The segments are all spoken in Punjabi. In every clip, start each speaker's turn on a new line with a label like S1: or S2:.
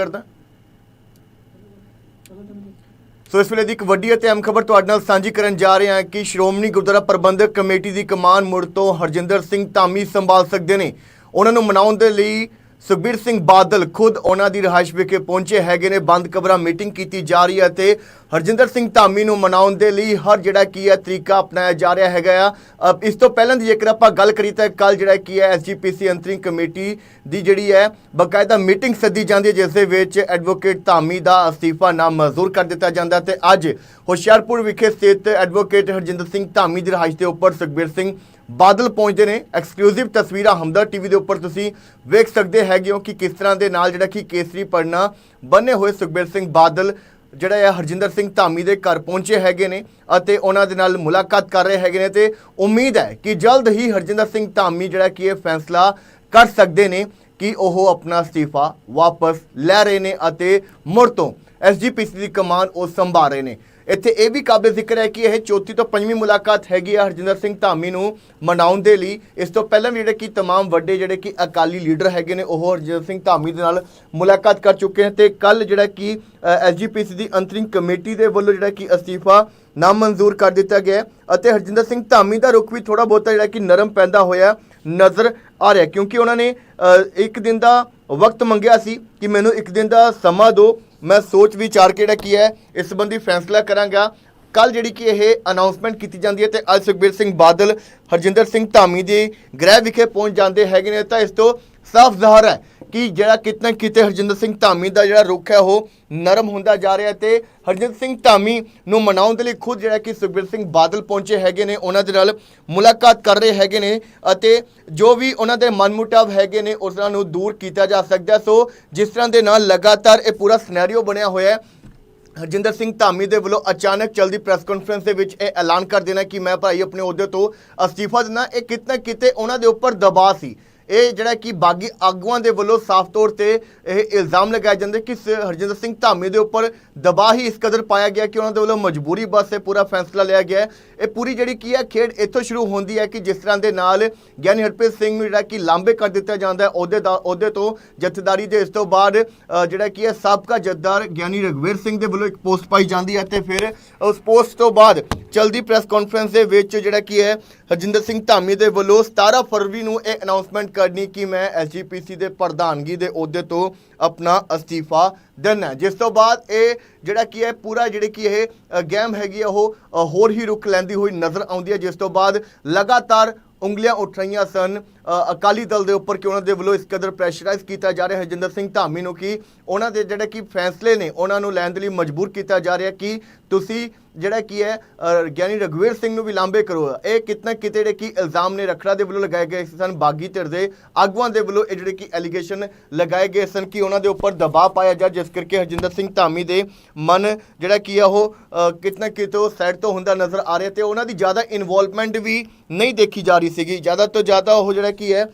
S1: ਕਰਦਾ। ਸੋ ਇਸ ਵੇਲੇ ਦੀ ਇੱਕ ਵੱਡੀ ਅਤੇ ਅਹਿਮ ਖਬਰ ਤੁਹਾਡੇ ਨਾਲ ਸਾਂਝੀ ਕਰਨ ਜਾ ਰਹੇ ਹਾਂ ਕਿ ਸ਼੍ਰੋਮਣੀ ਗੁਰਦੁਆਰਾ ਪ੍ਰਬੰਧਕ ਕਮੇਟੀ ਦੀ ਕਮਾਨ ਮੁੜ ਤੋਂ ਹਰਜਿੰਦਰ ਸਿੰਘ ਧਾਮੀ ਸੰਭਾਲ ਸਕਦੇ ਨੇ। ਉਹਨਾਂ ਨੂੰ ਮਨਾਉਣ ਦੇ ਲਈ ਸੁਖਬੀਰ ਸਿੰਘ ਬਾਦਲ ਖੁਦ ਉਹਨਾਂ ਦੀ ਰਿਹਾਇਸ਼ ਵਿਖੇ ਪਹੁੰਚੇ ਹੈਗੇ ਨੇ। ਬੰਦ ਕਮਰਾ ਮੀਟਿੰਗ ਕੀਤੀ ਜਾ ਰਹੀ ਹੈ ਤੇ ਹਰਜਿੰਦਰ ਸਿੰਘ ਧਾਮੀ ਨੂੰ ਮਨਾਉਣ ਦੇ ਲਈ ਹਰ ਜਿਹੜਾ ਕੀ ਹੈ ਤਰੀਕਾ ਅਪਣਾਇਆ ਜਾ ਰਿਹਾ ਹੈਗਾ ਆ। ਇਸ ਤੋਂ ਪਹਿਲਾਂ ਦੀ ਜੇਕਰ ਆਪਾਂ ਗੱਲ ਕਰੀ ਤਾਂ ਕੱਲ ਜਿਹੜਾ ਕੀ ਹੈ ਐਸਜੀਪੀਸੀ ਅੰਤਰਿੰਗ ਕਮੇਟੀ ਦੀ ਜਿਹੜੀ ਹੈ ਬਕਾਇਦਾ ਮੀਟਿੰਗ ਸੱਦੀ ਜਾਂਦੀ ਹੈ, ਜਿਸ ਦੇ ਵਿੱਚ ਐਡਵੋਕੇਟ ਧਾਮੀ ਦਾ ਅਸਤੀਫਾ ਨਾਮਨਜ਼ੂਰ ਕਰ ਦਿੱਤਾ ਜਾਂਦਾ ਤੇ ਅੱਜ ਹੁਸ਼ਿਆਰਪੁਰ ਵਿਖੇ ਸਥਿਤ ਐਡਵੋਕੇਟ ਹਰਜਿੰਦਰ ਸਿੰਘ ਧਾਮੀ ਦੀ ਰਿਹਾਇਸ਼ ਦੇ ਉੱਪਰ ਸੁਖਬੀਰ ਸਿੰਘ ਬਾਦਲ ਪਹੁੰਚਦੇ ਨੇ। ਐਕਸਕਲੂਸਿਵ ਤਸਵੀਰਾਂ ਹਮਦਰ ਟੀਵੀ ਦੇ ਉੱਪਰ ਤੁਸੀਂ ਵੇਖ ਸਕਦੇ ਹੈਗੇ ਹੋ ਕਿ ਕਿਸ ਤਰ੍ਹਾਂ ਦੇ ਨਾਲ ਜਿਹੜਾ ਕਿ ਕੇਸਰੀ ਪੜਨਾ ਬੰਨੇ ਹੋਏ ਸੁਖਬੀਰ ਸਿੰਘ ਬਾਦਲ, ਜਿਹੜਾ ਹੈ ਹਰਜਿੰਦਰ ਸਿੰਘ ਧਾਮੀ ਦੇ ਘਰ ਪਹੁੰਚੇ ਹੈਗੇ ਨੇ ਅਤੇ ਉਹਨਾਂ ਦੇ ਨਾਲ ਮੁਲਾਕਾਤ ਕਰ ਰਹੇ ਹੈਗੇ ਨੇ ਤੇ ਉਮੀਦ ਹੈ ਕਿ ਜਲਦ ਹੀ ਹਰਜਿੰਦਰ ਸਿੰਘ ਧਾਮੀ ਜਿਹੜਾ ਕਿ ਇਹ ਫੈਸਲਾ ਕਰ ਸਕਦੇ ਨੇ ਕਿ ਉਹ ਆਪਣਾ ਅਸਤੀਫਾ ਵਾਪਸ ਲੈ ਰਹੇ ਨੇ ਅਤੇ ਮੁੜ ਤੋਂ ਐਸਜੀਪੀਸੀ ਦੀ ਕਮਾਨ ਉਹ ਸੰਭਾਲ ਰਹੇ ਨੇ। ਇੱਥੇ ਇਹ ਵੀ ਕਾਬਿਲ ਜ਼ਿਕਰ ਹੈ ਕਿ ਇਹ ਚੌਥੀ ਤੋਂ ਪੰਜਵੀਂ ਮੁਲਾਕਾਤ ਹੈਗੀ ਆ ਹਰਜਿੰਦਰ ਸਿੰਘ ਧਾਮੀ ਨੂੰ ਮਨਾਉਣ ਦੇ ਲਈ ਇਸ ਤੋਂ ਪਹਿਲਾਂ ਵੀ ਜਿਹੜੇ ਕਿ तमाम ਵੱਡੇ ਜਿਹੜੇ ਕਿ ਅਕਾਲੀ ਲੀਡਰ ਹੈਗੇ ਨੇ ਉਹ ਹਰਜਿੰਦਰ ਸਿੰਘ ਧਾਮੀ ਦੇ ਨਾਲ ਮੁਲਾਕਾਤ ਕਰ ਚੁੱਕੇ ਹਨ ਤੇ ਕੱਲ ਜਿਹੜਾ ਕਿ ਐਸਜੀਪੀਸੀ ਦੀ ਅੰਤਰਿੰਗ ਕਮੇਟੀ ਦੇ ਵੱਲੋਂ ਜਿਹੜਾ ਕਿ ਅਸਤੀਫਾ ਨਾਮਨਜ਼ੂਰ ਕਰ ਦਿੱਤਾ ਗਿਆ ਹੈ ਅਤੇ ਹਰਜਿੰਦਰ ਸਿੰਘ ਧਾਮੀ ਦਾ ਰੁਖ ਵੀ ਥੋੜਾ ਬਹੁਤਾ ਜਿਹੜਾ ਕਿ ਨਰਮ ਪੈਂਦਾ ਹੋਇਆ ਨਜ਼ਰ ਆ ਰਿਹਾ ਕਿਉਂਕਿ ਉਹਨਾਂ ਨੇ ਅ, ਇੱਕ ਦਿਨ ਦਾ ਵਕਤ ਮੰਗਿਆ ਸੀ ਕਿ ਮੈਨੂੰ ਇੱਕ ਦਿਨ ਦਾ ਸਮਾਂ ਦਿਓ ਮੈਂ ਸੋਚ ਵਿਚਾਰ ਕੇ ਜਿਹੜਾ ਕੀ ਹੈ, ਇਸ ਸੰਬੰਧੀ ਫੈਸਲਾ ਕਰਾਂਗਾ। ਕੱਲ ਜਿਹੜੀ ਕਿ ਇਹ ਅਨਾਉਂਸਮੈਂਟ ਕੀਤੀ ਜਾਂਦੀ ਹੈ ਤੇ ਅੱਜ ਸੁਖਬੀਰ ਸਿੰਘ ਬਾਦਲ, ਹਰਜਿੰਦਰ ਸਿੰਘ ਧਾਮੀ ਦੇ ਗ੍ਰਹਿ ਵਿਖੇ ਪਹੁੰਚ ਜਾਂਦੇ ਹੈਗੇ ਨੇ, ਤਾਂ ਇਸ ਤੋਂ ਸਾਫ਼ ਜ਼ਾਹਰ ਹੈ ਕਿ ਜਿਹੜਾ ਕਿਤਨਾ ਕਿਤੇ ਹਰਜਿੰਦਰ ਸਿੰਘ ਧਾਮੀ ਦਾ ਜਿਹੜਾ ਰੁਖ ਹੈ, ਉਹ ਨਰਮ ਹੁੰਦਾ ਜਾ ਰਿਹਾ ਹੈ ਤੇ ਹਰਜਿੰਦਰ ਸਿੰਘ ਧਾਮੀ ਨੂੰ ਮਨਾਉਣ ਦੇ ਲਈ ਖੁਦ ਜਿਹੜਾ ਕਿ ਸੁਖਬੀਰ ਸਿੰਘ ਬਾਦਲ ਪਹੁੰਚੇ ਹੈਗੇ ਨੇ, ਉਹਨਾਂ ਦੇ ਨਾਲ ਮੁਲਾਕਾਤ ਕਰ ਰਹੇ ਹੈਗੇ ਨੇ ਅਤੇ ਜੋ ਵੀ ਉਹਨਾਂ ਦੇ ਮਨਮੁਟਾਵ ਹੈਗੇ ਨੇ, ਉਸ ਨੂੰ ਦੂਰ ਕੀਤਾ ਜਾ ਸਕਦਾ ਸੋ ਜਿਸ ਤਰ੍ਹਾਂ ਦੇ ਨਾਲ ਲਗਾਤਾਰ ਇਹ ਪੂਰਾ ਸਿਨੈਰੀਓ ਬਣਿਆ ਹੋਇਆ ਹੈ, ਹਰਜਿੰਦਰ ਸਿੰਘ ਧਾਮੀ ਦੇ ਵੱਲੋਂ ਅਚਾਨਕ ਚਲਦੀ ਪ੍ਰੈਸ ਕਾਨਫਰੰਸ ਦੇ ਵਿੱਚ ਇਹ ਐਲਾਨ ਕਰ ਦੇਣਾ ਕਿ ਮੈਂ ਭਾਈ ਆਪਣੇ ਅਹੁਦੇ ਤੋਂ ਅਸਤੀਫਾ ਦਿੰਦਾ, ਇਹ ਕਿਤਨਾ ਕਿਤੇ ਉਹਨਾਂ ਦੇ ਉੱਪਰ ਦਬਾਅ ਸੀ। ਇਹ ਜਿਹੜਾ ਕਿ ਬਾਗੀ ਆਗੂਆਂ ਦੇ ਵੱਲੋਂ ਸਾਫ਼ ਤੌਰ ਤੇ ਇਹ ਇਲਜ਼ਾਮ ਲਗਾਏ ਜਾਂਦੇ ਕਿ ਸ- ਹਰਜਿੰਦਰ ਸਿੰਘ ਧਾਮੀ ਦੇ ਉੱਪਰ ਦਬਾਅ ਹੀ ਇਸ ਕਦਰ ਪਾਇਆ ਗਿਆ ਕਿ ਉਹਨਾਂ ਦੇ ਵੱਲੋਂ ਮਜਬੂਰੀ ਬਸ ਇਹ ਪੂਰਾ ਫੈਸਲਾ ਲਿਆ ਗਿਆ ਇਹ ਪੂਰੀ ਜਿਹੜੀ ਕੀ ਹੈ, ਖੇਡ ਇੱਥੋਂ ਸ਼ੁਰੂ ਹੁੰਦੀ ਹੈ ਕਿ ਜਿਸ ਤਰ੍ਹਾਂ ਦੇ ਨਾਲ ਗਿਆਨੀ ਹਰਪ੍ਰੀਤ ਸਿੰਘ ਨੂੰ ਜਿਹੜਾ ਕਿ ਲਾਂਬੇ ਕਰ ਦਿੱਤਾ ਜਾਂਦਾ ਹੈ ਅਹੁਦੇ ਦਾ ਅਹੁਦੇ ਤੋਂ ਜਥੇਦਾਰੀ ਦੇ ਇਸ ਤੋਂ ਬਾਅਦ ਜਿਹੜਾ ਕੀ ਹੈ, ਸਾਬਕਾ ਜਥੇਦਾਰ ਗਿਆਨੀ ਰਗਵੀਰ ਸਿੰਘ ਦੇ ਵੱਲੋਂ ਇੱਕ ਪੋਸਟ ਪਾਈ ਜਾਂਦੀ ਹੈ ਤੇ ਫਿਰ ਉਸ ਪੋਸਟ ਤੋਂ ਬਾਅਦ ਚਲਦੀ ਪ੍ਰੈਸ ਕਾਨਫਰੰਸ ਦੇ ਵਿੱਚ ਜਿਹੜਾ ਕੀ ਹੈ, ਹਰਜਿੰਦਰ ਸਿੰਘ ਧਾਮੀ ਦੇ ਵੱਲੋਂ 17 ਫਰਵਰੀ ਨੂੰ ਇਹ ਅਨਾਉਂਸਮੈਂਟ ਕਰਨੀ ਕਿ ਮੈਂ ਐਸਜੀਪੀਸੀ ਦੇ ਪ੍ਰਧਾਨਗੀ ਦੇ ਅਹੁਦੇ ਤੋਂ ਆਪਣਾ ਅਸਤੀਫਾ ਦੇਣਾ ਜਿਸ ਤੋਂ ਬਾਅਦ ਇਹ ਜਿਹੜਾ ਕੀ ਹੈ ਪੂਰਾ ਜਿਹੜੇ ਕੀ ਇਹ ਅ, ਗੇਮ ਹੈਗੀ ਹੈ ਉਹ ਹੋਰ ਹੀ ਰੁਕ ਲੈਂਦੀ ਹੋਈ ਨਜ਼ਰ ਆਉਂਦੀ ਹੈ। ਜਿਸ ਤੋਂ ਬਾਅਦ ਲਗਾਤਾਰ ਉਂਗਲੀਆਂ ਉੱਠ ਰਹੀਆਂ ਸਨ। ਅਕਾਲੀ ਦਲ ਦੇ ਉੱਪਰ ਕਿ ਉਹਨਾਂ ਦੇ ਵੱਲੋਂ ਇਸ ਕਦਰ ਪ੍ਰੈਸ਼ਰਾਈਜ਼ ਕੀਤਾ ਜਾ ਰਿਹਾ ਹੈ। ਹਰਜਿੰਦਰ ਸਿੰਘ ਧਾਮੀ ਨੂੰ ਕਿ ਉਹਨਾਂ ਦੇ ਜਿਹੜੇ ਕਿ ਫੈਸਲੇ ਨੇ ਉਹਨਾਂ ਨੂੰ ਲੈਣ ਦੇ ਲਈ ਮਜਬੂਰ ਕੀਤਾ ਜਾ ਰਿਹਾ ਕਿ ਤੁਸੀਂ ਜਿਹੜਾ ਕੀ ਹੈ ਗਿਆਨੀ ਰਗਵੀਰ ਸਿੰਘ ਨੂੰ ਵੀ ਲਾਂਬੇ ਕਰੋ। ਇਹ ਕਿਤਨਾ ਕਿਤੇ ਜਿਹੜੇ ਕਿ ਇਲਜ਼ਾਮ ਨੇ ਰਖੜਾ ਦੇ ਵੱਲੋਂ ਲਗਾਏ ਗਏ ਸਨ ਬਾਗੀ ਧਿਰ ਦੇ ਆਗੂਆਂ ਦੇ ਵੱਲੋਂ ਇਹ ਜਿਹੜੇ ਕਿ ਐਲੀਗੇਸ਼ਨ ਲਗਾਏ ਗਏ ਸਨ ਕਿ ਉਹਨਾਂ ਦੇ ਉੱਪਰ ਦਬਾਅ ਪਾਇਆ ਜਾ ਜਿਸ ਕਰਕੇ ਹਰਜਿੰਦਰ ਸਿੰਘ ਧਾਮੀ ਦੇ ਮਨ ਜਿਹੜਾ ਕੀ ਆ ਉਹ ਅ, ਕਿਤਨਾ ਕਿਤੇ ਉਹ ਸਾਈਡ ਤੋਂ ਹੁੰਦਾ ਨਜ਼ਰ ਆ ਰਿਹਾ ਤੇ ਉਹਨਾਂ ਦੀ ਜ਼ਿਆਦਾ ਇਨਵੋਲਵਮੈਂਟ ਵੀ ਨਹੀਂ ਦੇਖੀ ਜਾ ਰਹੀ ਸੀਗੀ। ਜ਼ਿਆਦਾ ਤੋਂ ਜ਼ਿਆਦਾ ਉਹ ਜਿਹੜਾ ਕੀ ਹੈ?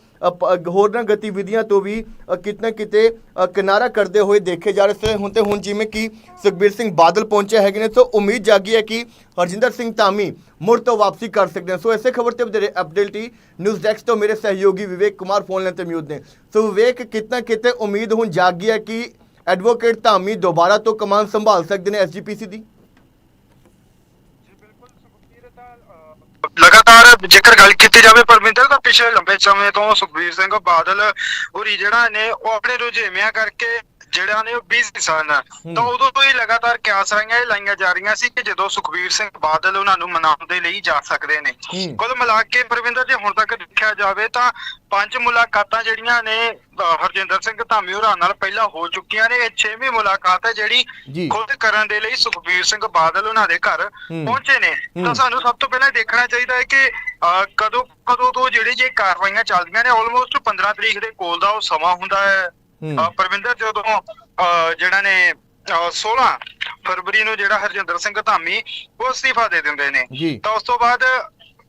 S1: ਹੋਰਨਾਂ ਗਤੀਵਿਧੀਆਂ ਤੋਂ ਵੀ ਅ, ਕਿਤੇ ਨਾ ਕਿਤੇ ਕਿਨਾਰਾ ਕਰਦੇ ਹੋਏ ਦੇਖੇ ਜਾ ਰਹੇ ਸੀ। ਹੁਣ ਤੇ ਹੁਣ ਜਿਵੇਂ ਕਿ ਸੁਖਬੀਰ ਸਿੰਘ ਬਾਦਲ ਪਹੁੰਚੇ ਹੈਗੇ ਨੇ ਸੋ ਉਮੀਦ ਜਾਗੀ ਹੈ ਕਿ ਹਰਜਿੰਦਰ ਸਿੰਘ ਧਾਮੀ ਮੁੜ ਤੋਂ ਵਾਪਸੀ ਕਰ ਸਕਦੇ ਨੇ। ਸੋ ਇਸੇ ਖਬਰ ਤੇ ਵਧੇਰੇ ਅਪਡੇਟ ਹੀ ਨਿਊਜ਼ ਡੈਸਕ ਤੋਂ ਮੇਰੇ ਸਹਿਯੋਗੀ ਵਿਵੇਕ ਕੁਮਾਰ ਫੋਨ ਲਾਈਨ ਤੇ ਮਿਊਟ ਨੇ। ਸੋ ਵਿਵੇਕ ਕਿਤਨਾ ਕਿਤੇ ਉਮੀਦ ਹੁਣ ਜਾਗੀ ਹੈ ਕਿ ਐਡਵੋਕੇਟ ਧਾਮੀ ਦੁਬਾਰਾ ਤੋਂ ਕਮਾਨ ਸੰਭਾਲ ਸਕਦੇ ਨੇ ਐਸਜੀਪੀਸੀ ਦੀ?
S2: ਲਗਾਤਾਰ ਜੇਕਰ ਗੱਲ ਕੀਤੀ ਜਾਵੇ ਪਰਮਿੰਦਰ ਤਾਂ ਪਿਛਲੇ ਲੰਬੇ ਸਮੇਂ ਤੋਂ ਸੁਖਬੀਰ ਸਿੰਘ ਬਾਦਲ ਹੋਰੀ ਜਿਹੜਾ ਨੇ ਉਹ ਆਪਣੇ ਰੁਝੇਵਿਆਂ ਕਰਕੇ ਜਿਹੜਾ ਨੇ ਉਹ ਬਿਜ਼ੀ ਸਨ ਤਾਂ ਉਦੋਂ ਤੋਂ ਹੀ ਲਗਾਤਾਰ ਕਿਆਸ ਰਹੀਆਂ ਇਹ ਲਾਈਆਂ ਜਾ ਰਹੀਆਂ ਸੀ ਕਿ ਜਦੋਂ ਸੁਖਬੀਰ ਸਿੰਘ ਬਾਦਲ ਉਹਨਾਂ ਨੂੰ ਮਨਾਉਣ ਦੇ ਲਈ ਜਾ ਸਕਦੇ ਨੇ। ਕੁੱਲ ਮਿਲਾ ਕੇ ਪਰਵਿੰਦਰ ਜੇ ਹੁਣ ਤੱਕ ਦੇਖਿਆ ਜਾਵੇ ਤਾਂ ਪੰਜ ਮੁਲਾਕਾਤਾਂ ਜਿਹੜੀਆਂ ਨੇ ਹਰਜਿੰਦਰ ਸਿੰਘ ਧਾਮੀ ਹੋਰਾਂ ਨਾਲ ਪਹਿਲਾਂ ਹੋ ਚੁੱਕੀਆਂ ਨੇ ਇਹ ਛੇਵੀਂ ਮੁਲਾਕਾਤ ਹੈ ਜਿਹੜੀ। ਖੁਦ ਕਰਨ ਦੇ ਲਈ ਸੁਖਬੀਰ ਸਿੰਘ ਬਾਦਲ ਉਹਨਾਂ ਦੇ ਘਰ। ਪਹੁੰਚੇ ਨੇ। ਤਾਂ ਸਾਨੂੰ ਸਭ ਤੋਂ ਪਹਿਲਾਂ ਦੇਖਣਾ ਚਾਹੀਦਾ ਹੈ ਕਿ ਕਦੋਂ ਕਦੋਂ ਤੋਂ ਜਿਹੜੀ ਜੇ ਕਾਰਵਾਈਆਂ ਚੱਲਦੀਆਂ ਨੇ ਆਲਮੋਸਟ 15 ਤਰੀਕ ਦੇ ਕੋਲ ਦਾ ਉਹ ਸਮਾਂ ਹੁੰਦਾ ਹੈ ਪਰਵਿੰਦਰ ਜਦੋਂ ਜਿਹੜਾ ਨੇ ਅ, 16 ਫਰਵਰੀ ਨੂੰ ਜਿਹੜਾ ਹਰਜਿੰਦਰ ਸਿੰਘ ਧਾਮੀ ਉਹ ਅਸਤੀਫਾ ਦੇ ਦਿੰਦੇ ਨੇ। ਤਾਂ ਉਸ ਤੋਂ ਬਾਅਦ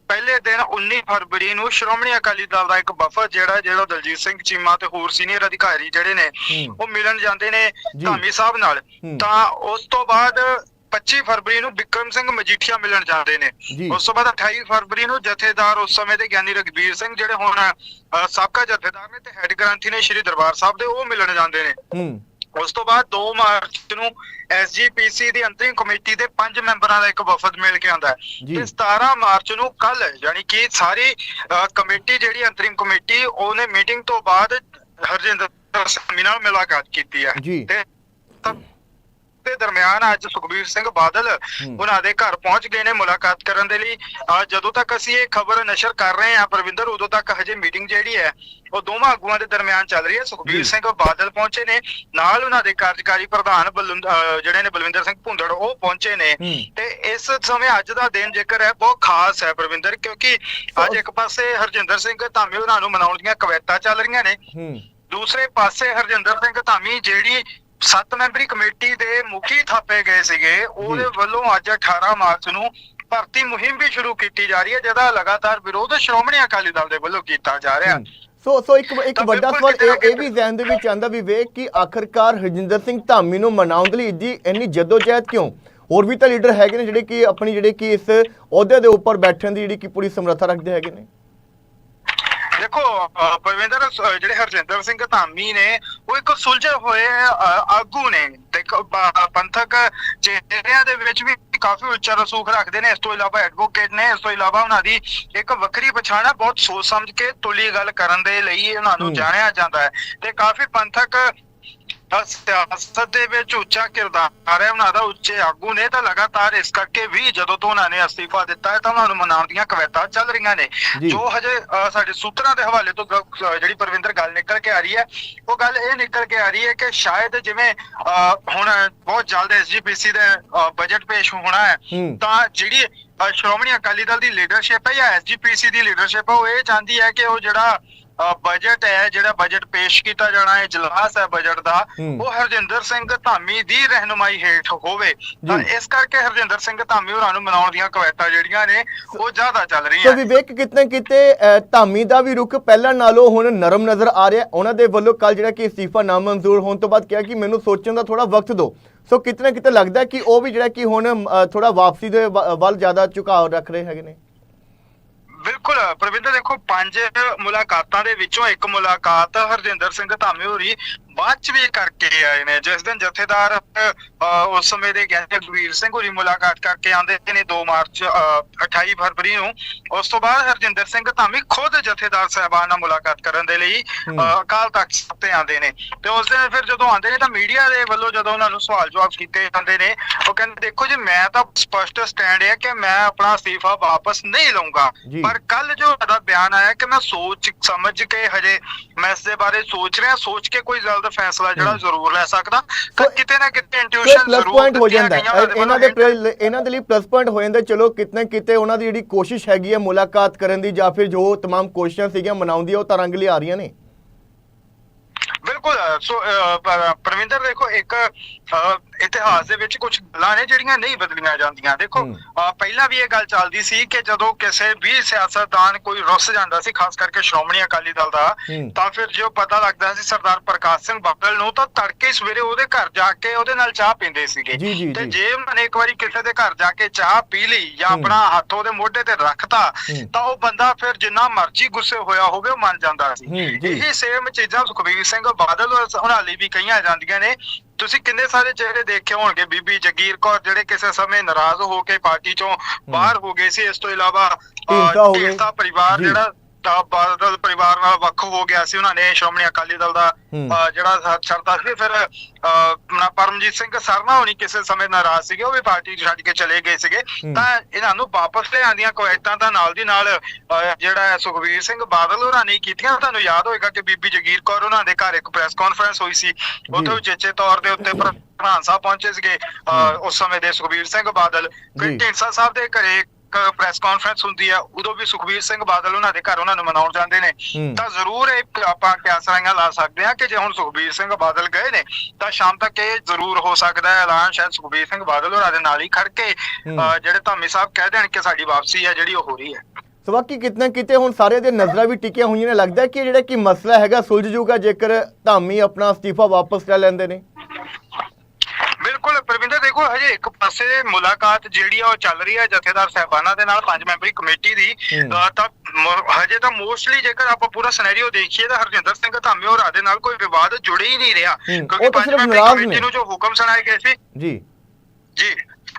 S2: ਪਹਿਲੇ ਦਿਨ 19 ਫਰਵਰੀ ਨੂੰ ਸ਼੍ਰੋਮਣੀ ਅਕਾਲੀ ਦਲ ਦਾ ਇੱਕ ਵਫਦ ਜਿਹੜਾ ਜਿਹੜਾ ਦਲਜੀਤ ਸਿੰਘ ਚੀਮਾ ਤੇ ਹੋਰ ਸੀਨੀਅਰ ਅਧਿਕਾਰੀ ਜਿਹੜੇ ਨੇ। ਉਹ ਮਿਲਣ ਜਾਂਦੇ ਨੇ। ਧਾਮੀ ਸਾਹਿਬ ਨਾਲ। ਤਾਂ ਉਸ ਤੋਂ ਬਾਅਦ 25 ਫਰਵਰੀ ਨੂੰ ਵਿਕਰਮ ਸਿੰਘ ਮਜੀਠੀਆ ਮਿਲਣ ਜਾਂਦੇ ਨੇ। ਉਸ ਤੋਂ ਬਾਅਦ 28 ਫਰਵਰੀ ਨੂੰ ਜਥੇਦਾਰ ਉਸ ਸਮੇਂ ਦੇ ਗਿਆਨੀ ਰਗਵੀਰ ਸਿੰਘ ਜਿਹੜੇ ਹੁਣ ਸਾਬਕਾ ਜਥੇਦਾਰ ਨੇ ਤੇ ਹੈੱਡ ਗ੍ਰੰਥੀ ਨੇ ਸ਼੍ਰੀ ਦਰਬਾਰ ਸਾਹਿਬ ਦੇ ਉਹ ਮਿਲਣ ਜਾਂਦੇ ਨੇ। ਉਸ ਤੋਂ ਬਾਅਦ 2 ਮਾਰਚ ਨੂੰ ਐਸਜੀਪੀਸੀ ਦੀ ਅੰਤਰਿਮ ਕਮੇਟੀ ਦੇ 5 ਮੈਂਬਰਾਂ ਦਾ ਇੱਕ ਵਫਦ ਮਿਲ ਕੇ ਆਉਂਦਾ ਹੈ। ਤੇ 17 ਮਾਰਚ ਨੂੰ ਕੱਲ ਯਾਨੀ ਕਿ ਸਾਰੀ ਕਮੇਟੀ ਜਿਹੜੀ ਅੰਤਰਿਮ ਕਮੇਟੀ ਉਹਨੇ ਮੀਟਿੰਗ ਤੋਂ ਬਾਅਦ ਹਰਜਿੰਦਰ ਸਿੰਘ ਨਾਲ ਮੁਲਾਕਾਤ ਕੀਤੀ ਹੈ। ਤ- ਦੇ ਦਰਮਿਆਨ ਅੱਜ ਸੁਖਬੀਰ ਸਿੰਘ ਬਾਦਲ ਉਹਨਾਂ ਦੇ ਘਰ ਪਹੁੰਚ ਗਏ ਨੇ ਮੁਲਾਕਾਤ ਕਰਨ ਦੇ ਲਈ। ਜਦੋਂ ਤੱਕ ਅਸੀਂ ਇਹ ਖਬਰ ਨਸ਼ਰ ਕਰ ਰਹੇ ਹਾਂ ਪ੍ਰਵਿੰਦਰ ਉਦੋਂ ਤੱਕ ਹਜੇ ਮੀਟਿੰਗ ਜਿਹੜੀ ਹੈ ਉਹ ਦੋਵਾਂ ਆਗੂਆਂ ਦੇ ਦਰਮਿਆਨ ਚੱਲ ਰਹੀ ਹੈ। ਸੁਖਬੀਰ। ਸਿੰਘ ਬਾਦਲ ਪਹੁੰਚੇ ਨੇ। ਨਾਲ ਉਹਨਾਂ ਦੇ ਕਾਰਜਕਾਰੀ ਪ੍ਰਧਾਨ ਜਿਹੜੇ ਨੇ ਬਲਵਿੰਦਰ ਸਿੰਘ ਭੁੰਦੜ ਉਹ ਪਹੁੰਚੇ ਨੇ। ਤੇ ਇਸ ਸਮੇਂ ਅੱਜ ਦਾ ਦਿਨ ਜੇਕਰ ਹੈ ਬਹੁਤ ਖਾਸ ਹੈ ਪ੍ਰਵਿੰਦਰ ਕਿਉਂਕਿ ਅੱਜ ਇੱਕ ਪਾਸੇ ਹਰਜਿੰਦਰ ਸਿੰਘ ਧਾਮੀ ਉਹਨਾਂ ਨੂੰ ਮਨਾਉਣ ਦੀਆਂ ਕਵਿਤਾ ਚੱਲ ਰਹੀਆਂ ਨੇ। ਦੂਸਰੇ ਪਾਸੇ ਹਰਜਿੰਦਰ ਸਿੰਘ ਧਾਮੀ ਜਿਹੜੀ ਸੱਤ ਮੈਂਬਰੀ ਕਮੇਟੀ ਦੇ ਮੁਖੀ ਥਾਪੇ ਗਏ ਸੀਗੇ। ਉਹਦੇ ਵੱਲੋਂ ਅੱਜ 18 ਮਾਰਚ ਨੂੰ ਭਰਤੀ ਮੁਹਿੰਮ ਵੀ ਸ਼ੁਰੂ ਕੀਤੀ ਜਾ ਰਹੀ ਹੈ ਜਿਹਦਾ ਲਗਾਤਾਰ ਵਿਰੋਧ ਸ਼੍ਰੋਮਣੀ ਅਕਾਲੀ ਦਲ ਦੇ ਵੱਲੋਂ ਕੀਤਾ ਜਾ ਰਿਹਾ
S1: ਸੋ ਸੋ ਇੱਕ ਇੱਕ ਵੱਡਾ ਸਵਾਲ ਇਹ ਵੀ ਜ਼ਿਹਨ ਦੇ ਵਿੱਚ ਆਂਦਾ ਵਿਵੇਕ ਕਿ ਆਖਰਕਾਰ ਹਰਜਿੰਦਰ ਸਿੰਘ ਧਾਮੀ ਨੂੰ ਮਨਾਉਣ ਲਈ ਜੀ ਇੰਨੀ ਜਦੋਜਹਿਦ ਕਿਉਂ? ਹੋਰ ਵੀ ਤਾਂ ਲੀਡਰ ਹੈਗੇ ਨੇ ਜਿਹੜੇ ਕਿ ਆਪਣੀ ਜਿਹੜੇ ਕਿ ਇਸ ਅਹੁਦੇ ਦੇ ਉੱਪਰ ਬੈਠਣ ਦੀ ਜਿਹੜੀ ਕਿ ਪੂਰੀ ਸਮਰੱਥਾ ਰੱਖਦੇ ਹੈਗੇ ਨੇ।
S2: ਦੇਖੋ ਪਰਵਿੰਦਰ ਜਿਹੜੇ ਹਰਜਿੰਦਰ ਸਿੰਘ ਧਾਮੀ ਨੇ ਉਹ ਇੱਕ ਸੁਲਝੇ ਹੋਏ ਆਗੂ ਨੇ। ਦੇਖੋ ਪੰਥਕ ਚਿਹਰਿਆਂ ਦੇ ਵਿੱਚ ਵੀ ਕਾਫੀ ਉੱਚਾ ਰਸੂਖ ਰੱਖਦੇ ਨੇ। ਇਸ ਤੋਂ ਇਲਾਵਾ ਐਡਵੋਕੇਟ ਨੇ ਇਸ ਤੋਂ ਇਲਾਵਾ ਉਹਨਾਂ ਦੀ ਇੱਕ ਵੱਖਰੀ ਪਛਾਣ ਹੈ। ਬਹੁਤ ਸੋਚ ਸਮਝ ਕੇ ਤੁਲੀ ਗੱਲ ਕਰਨ ਦੇ ਲਈ ਉਹਨਾਂ ਨੂੰ। ਜਾਣਿਆ ਜਾਂਦਾ ਹੈ। ਤੇ ਕਾਫੀ ਪੰਥਕ ਸਿਆਸਤ ਦੇ ਵਿੱਚ ਉੱਚਾ ਕਿਰਦਾਰ ਹੈ ਉਹਨਾਂ ਦਾ ਉੱਚੇ ਆਗੂ ਨੇ ਤਾਂ ਲਗਾਤਾਰ ਇਸ ਕਰਕੇ ਵੀ ਜਦੋਂ ਤੋਂ ਉਹਨਾਂ ਨੇ ਅਸਤੀਫਾ ਦਿੱਤਾ ਹੈ ਤਾਂ ਉਹਨਾਂ ਨੂੰ ਮਨਾਉਣ ਦੀਆਂ ਕਵਿਤਾ ਚੱਲ ਰਹੀਆਂ ਨੇ
S1: ਜੀ।
S2: ਹਜੇ ਸਾਡੇ ਸੂਤਰਾਂ ਦੇ ਹਵਾਲੇ ਤੋਂ ਜਿਹੜੀ ਪਰਵਿੰਦਰ ਗੱਲ ਨਿਕਲ ਕੇ ਆ ਰਹੀ ਹੈ ਉਹ ਗੱਲ ਇਹ ਨਿਕਲ ਕੇ ਆ ਰਹੀ ਹੈ ਕਿ ਸ਼ਾਇਦ ਜਿਵੇਂ ਹੁਣ ਬਹੁਤ ਜਲਦ ਐਸਜੀਪੀਸੀ ਦੇ ਬਜਟ ਪੇਸ਼ ਹੋਣਾ ਹੈ। ਤਾਂ ਜਿਹੜੀ ਸ਼੍ਰੋਮਣੀ ਅਕਾਲੀ ਦਲ ਦੀ ਲੀਡਰਸ਼ਿਪ ਹੈ ਜਾਂ ਐਸਜੀਪੀਸੀ ਦੀ ਲੀਡਰਸ਼ਿਪ ਹੈ ਉਹ ਇਹ ਚਾਹੁੰਦੀ ਹੈ ਕਿ ਉਹ ਜਿਹੜਾ ਬਜਟ ਹੈ ਜਿਹੜਾ ਬਜਟ ਪੇਸ਼ ਕੀਤਾ ਜਾਣਾ ਹੈ ਇਜਲਾਸ ਹੈ ਬਜਟ ਦਾ। ਉਹ ਹਰਜਿੰਦਰ ਸਿੰਘ ਧਾਮੀ ਦੀ ਰਹਿਨੁਮਾਈ ਹੇਠ ਹੋਵੇ। ਤਾਂ। ਇਸ ਕਰਕੇ ਹਰਜਿੰਦਰ ਸਿੰਘ ਧਾਮੀ ਹੋਰਾਂ ਨੂੰ ਮਨਾਉਣ ਦੀਆਂ ਕਵਿਤਾ ਜਿਹੜੀਆਂ ਨੇ ਉਹ ਜ਼ਿਆਦਾ ਚੱਲ
S1: ਸੋ
S2: ਰਹੀਆਂ
S1: ਵਿਵੇਕ ਕਿਤਨੇ ਕਿਤੇ ਧਾਮੀ ਦਾ ਵੀ ਰੁਖ ਪਹਿਲਾਂ ਨਾਲੋਂ ਹੁਣ ਨਰਮ ਨਜ਼ਰ ਆ ਰਿਹਾ। ਉਹਨਾਂ ਦੇ ਵੱਲੋਂ ਕੱਲ ਜਿਹੜਾ ਕਿ ਅਸਤੀਫਾ ਨਾਮਨਜ਼ੂਰ ਹੋਣ ਤੋਂ ਬਾਅਦ ਕਿਹਾ ਕਿ ਮੈਨੂੰ ਸੋਚਣ ਦਾ ਥੋੜਾ ਵਕਤ ਦਿਓ। ਸੋ ਕਿਤਨੇ ਕਿਤੇ ਲੱਗਦਾ ਕਿ ਉਹ ਵੀ ਜਿਹੜਾ ਕਿ ਹੁਣ ਥੋੜਾ ਵਾਪਸੀ ਦੇ ਵੱਲ ਜ਼ਿਆਦਾ ਝੁਕਾਅ ਰੱਖ ਰਹੇ ਹੈਗੇ ਨੇ।
S2: ਬਿਲਕੁਲ ਪਰਵਿੰਦਰ ਦੇਖੋ ਪੰਜ ਮੁਲਾਕਾਤਾਂ ਦੇ ਵਿੱਚੋਂ ਇੱਕ ਮੁਲਾਕਾਤ ਹਰਜਿੰਦਰ ਸਿੰਘ ਧਾਮੀ ਹੋਰੀ ਬਾਅਦ ਚ ਵੀ ਕਰਕੇ ਆਏ ਨੇ। ਜਿਸ ਦਿਨ ਜਥੇਦਾਰ ਉਸ ਸਮੇਂ ਦੇ ਗਿਆਨੀ ਗੁਰਵੀਰ ਸਿੰਘ ਹੋਰੀ ਮੁਲਾਕਾਤ ਕਰਕੇ ਆਂਦੇ ਨੇ 2 ਮਾਰਚ ਅਹ, 28 ਫਰਵਰੀ ਨੂੰ। ਉਸ ਤੋਂ ਬਾਅਦ ਹਰਜਿੰਦਰ ਸਿੰਘ ਧਾਮੀ ਖੁਦ ਜਥੇਦਾਰ ਸਾਹਿਬਾਨ ਨਾਲ ਮੁਲਾਕਾਤ ਕਰਨ ਦੇ ਲਈ ਅਕਾਲ ਤਖਤ ਤੇ ਆਂਦੇ ਨੇ। ਤੇ ਉਸ ਦਿਨ ਫਿਰ ਜਦੋਂ ਆਂਦੇ ਨੇ ਤਾਂ ਮੀਡੀਆ ਦੇ ਵੱਲੋਂ ਜਦੋਂ ਉਹਨਾਂ ਨੂੰ ਸਵਾਲ ਜਵਾਬ ਕੀਤੇ ਜਾਂਦੇ ਨੇ ਉਹ ਕਹਿੰਦੇ ਦੇਖੋ ਜੀ ਮੈਂ ਤਾਂ ਸਪਸ਼ਟ ਸਟੈਂਡ ਹੈ ਕਿ ਮੈਂ ਆਪਣਾ ਅਸਤੀਫਾ ਵਾਪਸ ਨਹੀਂ ਲਵਾਂਗਾ। ਪਰ ਕੱਲ ਜੋ ਸਾਡਾ ਬਿਆਨ ਆਇਆ ਕਿ ਮੈਂ ਸੋਚ ਸਮਝ ਕੇ ਹਜੇ ਮੈਂ ਇਸ ਦੇ ਬਾਰੇ ਸੋਚ ਰਿਹਾ ਸੋਚ ਕੇ ਕੋਈ ਜਲਦ ਫੈਸਲਾ ਜਿਹੜਾ
S1: ਹੂੰ।
S2: ਜ਼ਰੂਰ ਲੈ ਸਕਦਾ ਤਾਂ
S1: ਸੋ-
S2: ਕਿਤੇ ਨਾ ਕਿਤੇ
S1: ਤੇ
S2: ਇੰਟੂਇਸ਼ਨ
S1: ਪਲੱਸ
S2: ਜ਼ਰੂਰ
S1: ਪੁਆਇੰਟ ਹੋ
S2: ਦਿੱਤੀਆਂ
S1: ਜਾਂਦਾ
S2: ਗਈਆਂ
S1: ਹੈ
S2: ਉਹਨਾਂ ਦੇ
S1: ਇਹਨਾਂ ਦੇ
S2: ਵੱਲੋਂ।
S1: ਪਲ- ਇਹਨਾਂ ਦੇ ਲਈ ਪਲੱਸ ਪੁਆਇੰਟ ਹੋ ਜਾਂਦਾ ਚਲੋ ਕਿਤਨੇ ਕਿਤੇ ਉਹਨਾਂ ਦੀ ਜਿਹੜੀ ਕੋਸ਼ਿਸ਼ ਹੈਗੀ ਹੈ ਮੁਲਾਕਾਤ ਕਰਨ ਦੀ ਜਾਂ ਫਿਰ ਜੋ तमाम ਕੋਸ਼ਿਸ਼ਾਂ ਸੀਗੀਆਂ ਮਨਾਉਣ ਦੀ ਉਹ ਤਾਂ ਰੰਗ ਲਿਆ ਰਹੀਆਂ ਨੇ
S2: ਬਿਲਕੁਲ ਸੋ ਪ੍ਰਵਿੰਦਰ ਦੇਖੋ ਇੱਕ ਇਤਿਹਾਸ ਦੇ ਵਿੱਚ ਕੁਝ ਗੱਲਾਂ ਨੇ ਜਿਹੜੀਆਂ ਨਹੀਂ ਬਦਲੀਆਂ ਜਾਂਦੀਆਂ ਦੇਖੋ ਪਹਿਲਾਂ ਵੀ ਇਹ ਗੱਲ ਚੱਲਦੀ ਸੀ ਕਿ ਜਦੋਂ ਕਿਸੇ ਵੀ ਸਿਆਸਤਦਾਨ ਕੋਈ ਰੁੱਸ ਜਾਂਦਾ ਸੀ ਖਾਸ ਕਰਕੇ ਸ਼੍ਰੋਮਣੀ ਅਕਾਲੀ ਦਲ ਦਾ। ਤਾਂ ਫਿਰ ਜੋ ਪਤਾ ਲੱਗਦਾ ਸੀ ਸਰਦਾਰ ਪ੍ਰਕਾਸ਼ ਸਿੰਘ ਬਾਦਲ ਨੂੰ ਤਾਂ ਤੜਕੇ ਸਵੇਰੇ ਉਹਦੇ ਘਰ ਜਾ ਕੇ ਉਹਦੇ ਨਾਲ ਚਾਹ ਪੀਂਦੇ ਸੀਗੇ ਤੇ
S1: ਜੀ।
S2: ਮਨੇ ਇੱਕ ਵਾਰੀ ਕਿਸੇ ਦੇ ਘਰ ਜਾ ਕੇ ਚਾਹ ਪੀ ਲਈ ਜਾਂ। ਆਪਣਾ ਹੱਥ ਉਹਦੇ ਮੋਢੇ ਤੇ ਰੱਖਤਾ। ਤਾਂ ਉਹ ਬੰਦਾ ਫਿਰ ਜਿੰਨਾ ਮਰਜ਼ੀ ਗੁੱਸੇ ਹੋਇਆ ਹੋਵੇ ਉਹ ਮੰਨ ਜਾਂਦਾ ਸੀ। ਇਹੀ ਸੇਮ ਚੀਜ਼ਾਂ ਸੁਖਬੀਰ ਸਿੰਘ ਬਾਦਲ ਔਰ ਉਹਨਾਂ ਲਈ ਵੀ ਕਹੀਆਂ ਜਾਂਦੀਆਂ ਨੇ। ਤੁਸੀਂ ਕਿੰਨੇ ਸਾਰੇ ਚਿਹਰੇ ਦੇਖੇ ਹੋਣਗੇ ਬੀਬੀ ਜਗੀਰ ਕੌਰ ਜਿਹੜੇ ਕਿਸੇ ਸਮੇਂ ਨਾਰਾਜ਼ ਹੋ ਕੇ ਪਾਰਟੀ ਚੋਂ ਬਾਹਰ ਹੋ ਗਏ ਸੀ ਇਸ ਤੋਂ ਇਲਾਵਾ
S1: ਢੀਂਡਸਾ
S2: ਪਰਿਵਾਰ। ਜਿਹੜਾ ਤਾਂ ਬਾਦਲ ਪਰਿਵਾਰ ਨਾਲ ਵੱਖ ਹੋ ਗਿਆ ਸੀ ਉਹਨਾਂ ਨੇ ਸ਼੍ਰੋਮਣੀ ਅਕਾਲੀ ਦਲ ਦਾ ਜਿਹੜਾ ਸਾਥ ਛੱਡਦਾ ਸੀ ਫਿਰ ਆਪਣਾ ਪਰਮਜੀਤ ਸਿੰਘ ਸਰਨਾ ਹੋਣੀ ਕਿਸੇ ਸਮੇਂ ਨਾਰਾਜ਼ ਸੀਗੇ ਉਹ ਵੀ ਪਾਰਟੀ ਛੱਡ ਕੇ ਚਲੇ ਗਏ ਸੀਗੇ। ਤਾਂ ਇਹਨਾਂ ਨੂੰ ਵਾਪਸ ਲੈ ਆਂਦੀਆਂ ਕਵੈਤਾਂ ਤਾਂ ਨਾਲ ਦੀ ਨਾਲ ਜਿਹੜਾ ਹੈ ਸੁਖਬੀਰ ਸਿੰਘ ਬਾਦਲ ਹੋਰਾਂ ਨੇ ਕੀਤੀਆਂ ਤੁਹਾਨੂੰ ਯਾਦ ਹੋਏਗਾ ਕਿ ਬੀਬੀ ਜਗੀਰ ਕੌਰ ਉਹਨਾਂ ਦੇ ਘਰ ਇੱਕ ਪ੍ਰੈਸ ਕਾਨਫਰੰਸ ਹੋਈ ਸੀ। ਉੱਥੇ ਉਚੇਚੇ ਤੌਰ ਦੇ ਉੱਤੇ ਪ੍ਰਧਾਨ ਸਾਹਿਬ ਪਹੁੰਚੇ ਸੀਗੇ ਉਸ ਸਮੇਂ ਦੇ ਸੁਖਬੀਰ ਸਿੰਘ ਬਾਦਲ। ਫਿਰ ਢੀਂਡਸਾ ਸਾਹਿਬ ਦੇ ਘਰੇ ਪ੍ਰੈਸ ਕਾਨਫਰੰਸ ਹੁੰਦੀ ਆ ਉਦੋਂ ਵੀ ਸੁਖਬੀਰ ਸਿੰਘ ਬਾਦਲ ਉਹਨਾਂ ਦੇ ਘਰ ਉਹਨਾਂ ਨੂੰ ਮਨਾਉਣ ਜਾਂਦੇ ਨੇ। ਤਾਂ ਜ਼ਰੂਰ ਇਹ ਆਪਾਂ ਕਿਆਸਰਾਈਆਂ ਲਾ ਸਕਦੇ ਹਾਂ ਕਿ ਜੇ ਹੁਣ ਸੁਖਬੀਰ ਸਿੰਘ ਬਾਦਲ ਗਏ ਨੇ ਤਾਂ ਸ਼ਾਮ ਤੱਕ ਇਹ ਜ਼ਰੂਰ ਹੋ ਸਕਦਾ ਹੈ ਐਲਾਨ ਸ਼ਾਇਦ ਸੁਖਬੀਰ ਸਿੰਘ ਬਾਦਲ ਹੋਰਾਂ ਦੇ ਨਾਲ ਹੀ ਖੜ ਕੇ ਜਿਹੜੇ ਧਾਮੀ ਸਾਹਿਬ ਕਹਿ ਦੇਣ ਕਿ ਸਾਡੀ ਵਾਪਸੀ ਹੈ ਜਿਹੜੀ ਉਹ ਹੋ ਰਹੀ ਹੈ।
S1: ਸੋ ਬਾਕੀ ਕਿਤਨੇ ਕਿਤੇ ਹੁਣ ਸਾਰੇ ਦੇ ਨਜ਼ਰਾਂ ਵੀ ਟਿਕੀਆਂ ਹੋਈਆਂ ਨੇ ਲੱਗਦਾ ਕਿ ਜਿਹੜਾ ਕਿ ਮਸਲਾ ਹੈਗਾ ਸੁਲਝ ਜੂਗਾ ਜੇਕਰ ਧਾਮੀ ਆਪਣਾ ਅਸਤੀਫਾ ਵਾਪਸ ਲੈ ਲੈਂਦੇ ਨੇ।
S2: ਬਿਲਕੁਲ ਪ੍ਰਵਿੰਦਰ ਦੇਖੋ ਹਜੇ ਇੱਕ ਪਾਸੇ ਮੁਲਾਕਾਤ ਜਿਹੜੀ ਆ ਉਹ ਚੱਲ ਰਹੀ ਹੈ ਜਥੇਦਾਰ ਸਾਹਿਬਾਨਾਂ ਦੇ ਨਾਲ ਪੰਜ ਮੈਂਬਰੀ ਕਮੇਟੀ ਦੀ। ਤਾਂ ਹਜੇ ਤਾਂ ਮੋਸਟਲੀ ਜੇਕਰ ਆਪਾਂ ਪੂਰਾ ਸਿਨੈਰੀਓ ਦੇਖੀਏ ਤਾਂ ਹਰਜਿੰਦਰ ਸਿੰਘ ਧਾਮੀ ਹੋਰਾਂ ਦੇ ਨਾਲ ਕੋਈ ਵਿਵਾਦ ਜੁੜੇ ਹੀ ਨਹੀਂ ਰਿਹਾ। ਕਿਉਂਕਿ ਪੰਜ ਮੈਂਬਰੀ ਕਮੇਟੀ
S1: ਨੇ।
S2: ਜੋ ਹੁਕਮ ਸੁਣਾਏ ਗਏ ਸੀ।
S1: ਜੀ।
S2: ਜੀ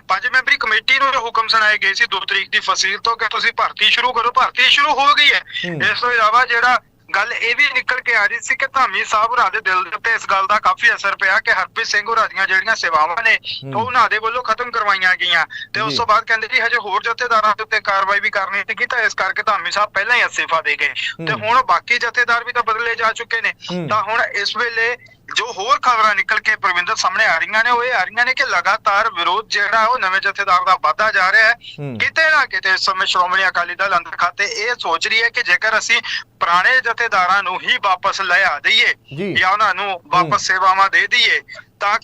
S2: ਪੰਜ ਮੈਂਬਰੀ ਕਮੇਟੀ ਨੂੰ ਜੋ ਹੁਕਮ ਸੁਣਾਏ ਗਏ ਸੀ 2 ਤਰੀਕ ਦੀ ਫਸੀਲ ਤੋਂ ਕਿ ਤੁਸੀਂ ਭਰਤੀ ਸ਼ੁਰੂ ਕਰੋ। ਭਰਤੀ ਸ਼ੁਰੂ ਹੋ ਗਈ ਹੂੰ। ਇਸ ਤੋਂ ਇਲਾਵਾ ਜਿਹੜਾ ਗੱਲ ਇਹ ਵੀ ਨਿਕਲ ਕੇ ਆ ਰਹੀ ਸੀ ਕਿ ਧਾਮੀ ਸਾਹਿਬ ਹੋਰਾਂ ਦੇ ਦਿਲ ਦੇ ਉੱਤੇ ਇਸ ਗੱਲ ਦਾ ਕਾਫੀ ਅਸਰ ਪਿਆ ਕਿ ਹਰਪ੍ਰੀਤ ਸਿੰਘ ਹੋਰਾਂ ਦੀਆਂ ਜਿਹੜੀਆਂ ਸੇਵਾਵਾਂ ਨੇ। ਉਹ ਉਹਨਾਂ ਦੇ ਵੱਲੋਂ ਖਤਮ ਕਰਵਾਈਆਂ ਗਈਆਂ ਤੇ ਉਸ। ਤੋਂ ਬਾਅਦ ਕਹਿੰਦੇ ਜੀ ਹਜੇ ਹੋਰ ਜਥੇਦਾਰਾਂ ਦੇ ਉੱਤੇ ਕਾਰਵਾਈ ਵੀ ਕਰਨੀ ਸੀ ਤਾਂ ਇਸ ਕਰਕੇ ਧਾਮੀ ਸਾਹਿਬ ਪਹਿਲਾਂ ਹੀ ਅਸਤੀਫਾ ਦੇ ਗਏ ਤੇ। ਹੁਣ ਬਾਕੀ ਜਥੇਦਾਰ ਵੀ ਤਾਂ ਬਦਲੇ ਜਾ ਚੁੱਕੇ ਨੇ। ਤਾਂ ਹੁਣ ਇਸ ਵੇਲੇ ਜੋ ਹੋਰ ਖਬਰਾਂ ਨਿਕਲ ਕੇ ਪ੍ਰਵਿੰਦਰ ਸਾਹਮਣੇ ਆ ਰਹੀਆਂ ਨੇ ਉਹ ਇਹ ਆ ਰਹੀਆਂ ਨੇ ਕਿ ਲਗਾਤਾਰ ਵਿਰੋਧ ਜਿਹੜਾ ਉਹ ਨਵੇਂ ਜਥੇਦਾਰ ਦਾ ਵਾਧਾ ਜਾ ਰਿਹਾ ਹੈ। ਕਿਤੇ ਨਾ ਕਿਤੇ ਇਸ ਸਮੇਂ ਸ਼੍ਰੋਮਣੀ ਅਕਾਲੀ ਦਲ ਅੰਦਰ ਖਾਤੇ ਇਹ ਸੋਚ ਰਹੀ ਹੈ ਕਿ ਜੇਕਰ ਅਸੀਂ ਪੁਰਾਣੇ ਜਥੇਦਾਰਾਂ ਨੂੰ ਹੀ ਵਾਪਸ ਲੈ ਆ ਦਈਏ
S1: ਜੀ।
S2: ਉਹਨਾਂ ਨੂੰ ਵਾਪਸ ਸੇਵਾਵਾਂ ਦੇ ਦਈਏ ਤਾਂ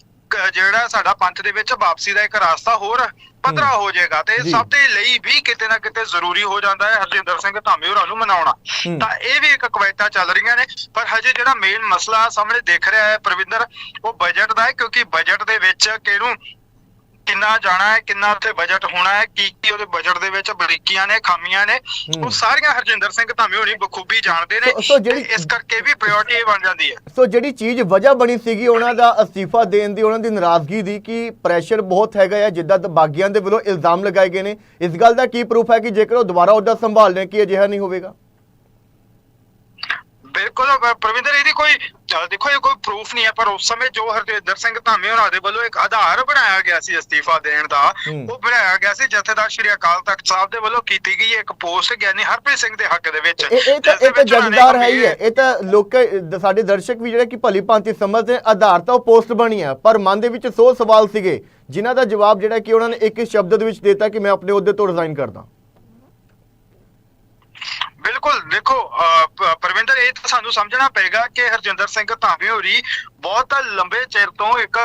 S2: ਜਿਹੜਾ ਸਾਡਾ ਪੰਥ ਦੇ ਵਿੱਚ ਵਾਪਸੀ ਦਾ ਇੱਕ ਰਾਸਤਾ ਹੋਰ ਪੱਧਰਾ ਹੋ। ਜਾਏਗਾ ਤੇ ਸਭ ਦੇ ਲਈ ਵੀ ਕਿਤੇ ਨਾ ਕਿਤੇ ਜ਼ਰੂਰੀ ਹੋ ਜਾਂਦਾ ਹੈ ਹਰਜਿੰਦਰ ਸਿੰਘ ਧਾਮੀ ਹੋਰਾਂ ਨੂੰ ਮਨਾਉਣਾ। ਤਾਂ ਇਹ ਵੀ ਇੱਕ ਕਵਾਇਤਾਂ ਚੱਲ ਰਹੀਆਂ ਨੇ ਪਰ ਹਜੇ ਜਿਹੜਾ ਮੇਨ ਮਸਲਾ ਸਾਹਮਣੇ ਦਿਖ ਰਿਹਾ ਹੈ ਪ੍ਰਵਿੰਦਰ ਉਹ ਬਜਟ ਦਾ ਹੈ ਕਿਉਂਕਿ ਬਜਟ ਦੇ ਵਿੱਚ ਕਿਹਨੂੰ ਕਿੰਨਾ ਜਾਣਾ ਹੈ ਕਿੰਨਾ ਉੱਥੇ ਬਜਟ ਹੋਣਾ ਹੈ ਕੀ ਕੀ ਉਹਦੇ ਬਜਟ ਦੇ ਵਿੱਚ ਬਰੀਕੀਆਂ ਨੇ ਖਾਮੀਆਂ ਨੇ। ਉਹ ਸਾਰੀਆਂ ਹਰਜਿੰਦਰ ਸਿੰਘ ਧਾਮੀ ਹੋਣੀ ਬਖੂਬੀ ਜਾਣਦੇ ਨੇ
S1: ਸੋ- ਜਿਹੜੀ-
S2: ਇਸ ਕਰਕੇ ਵੀ ਪ੍ਰਾਇੋਰਟੀ ਬਣ ਜਾਂਦੀ ਹੈ।
S1: ਸੋ ਜਿਹੜੀ ਚੀਜ਼ ਵਜ੍ਹਾ ਬਣੀ ਸੀਗੀ ਉਹਨਾਂ ਦਾ ਅਸਤੀਫਾ ਦੇਣ ਦੀ ਉਹਨਾਂ ਦੀ ਨਾਰਾਜ਼ਗੀ ਦੀ ਕਿ ਪ੍ਰੈਸ਼ਰ ਬਹੁਤ ਹੈਗਾ ਹੈ ਜਿੱਦਾਂ ਬਾਗੀਆਂ ਦੇ ਵੱਲੋਂ ਇਲਜ਼ਾਮ ਲਗਾਏ ਗਏ ਨੇ। ਇਸ ਗੱਲ ਦਾ ਕੀ ਪ੍ਰੂਫ ਹੈ ਕਿ ਜੇਕਰ ਉਹ ਦੁਬਾਰਾ ਉਹਦਾ ਸੰਭਾਲ ਲੈਣ ਕਿ ਅਜਿਹਾ ਨਹੀਂ ਹੋਵੇਗਾ?
S2: ਬਿਲਕੁਲ ਪ੍ਰਵਿੰਦਰ ਇਹਦੀ ਕੋਈ ਅਹ ਦੇਖੋ ਇਹ ਕੋਈ ਪ੍ਰੂਫ ਨਹੀਂ ਹੈ ਪਰ ਉਸ ਸਮੇਂ ਜੋ ਹਰਜਿੰਦਰ ਸਿੰਘ ਧਾਮੀ ਹੋਰਾਂ ਦੇ ਵੱਲੋਂ ਇੱਕ ਆਧਾਰ ਬਣਾਇਆ ਗਿਆ ਸੀ ਅਸਤੀਫਾ ਦੇਣ ਦਾ। ਉਹ ਬਣਾਇਆ ਗਿਆ ਸੀ ਜਥੇਦਾਰ ਸ਼੍ਰੀ ਅਕਾਲ ਤਖਤ ਸਾਹਿਬ ਦੇ ਵੱਲੋਂ ਕੀਤੀ ਗਈ ਇੱਕ ਪੋਸਟ ਗਿਆਨੀ ਹਰਪ੍ਰੀਤ ਸਿੰਘ ਦੇ ਹੱਕ ਦੇ ਵਿੱਚ
S1: ਇਹ ਤਾਂ ਇਹ ਤਾਂ ਜਗਦਾਰ ਹੈ ਹੀ ਹੈ। ਇਹ ਤਾਂ ਲੋਕ ਸਾਡੇ ਦਰਸ਼ਕ ਵੀ ਜਿਹੜੇ ਕਿ ਭਲੀ ਭਾਂਤੀ ਸਮਝਦੇ ਨੇ ਆਧਾਰ ਤਾਂ ਉਹ ਪੋਸਟ ਬਣੀ ਹੈ। ਪਰ ਮਨ ਦੇ ਵਿੱਚ ਸੋ ਸਵਾਲ ਸੀਗੇ ਜਿਨ੍ਹਾਂ ਦਾ ਜਵਾਬ ਜਿਹੜਾ ਕਿ ਉਹਨਾਂ ਨੇ ਇੱਕ ਸ਼ਬਦ ਦੇ ਵਿੱਚ ਦਿੱਤਾ ਕਿ ਮੈਂ ਆਪਣੇ ਅਹੁਦੇ ਤੋਂ ਰਿਜ਼ਾਈਨ ਕਰਦਾ।
S2: ਬਿਲਕੁਲ ਦੇਖੋ ਪਰਵਿੰਦਰ ਇਹ ਤਾਂ ਸਾਨੂੰ ਸਮਝਣਾ ਪਏਗਾ ਕਿ ਹਰਜਿੰਦਰ ਸਿੰਘ ਧਾਮੀ ਹੋਰੀ ਬਹੁਤ ਲੰਬੇ ਚਿਰ ਤੋਂ ਇੱਕ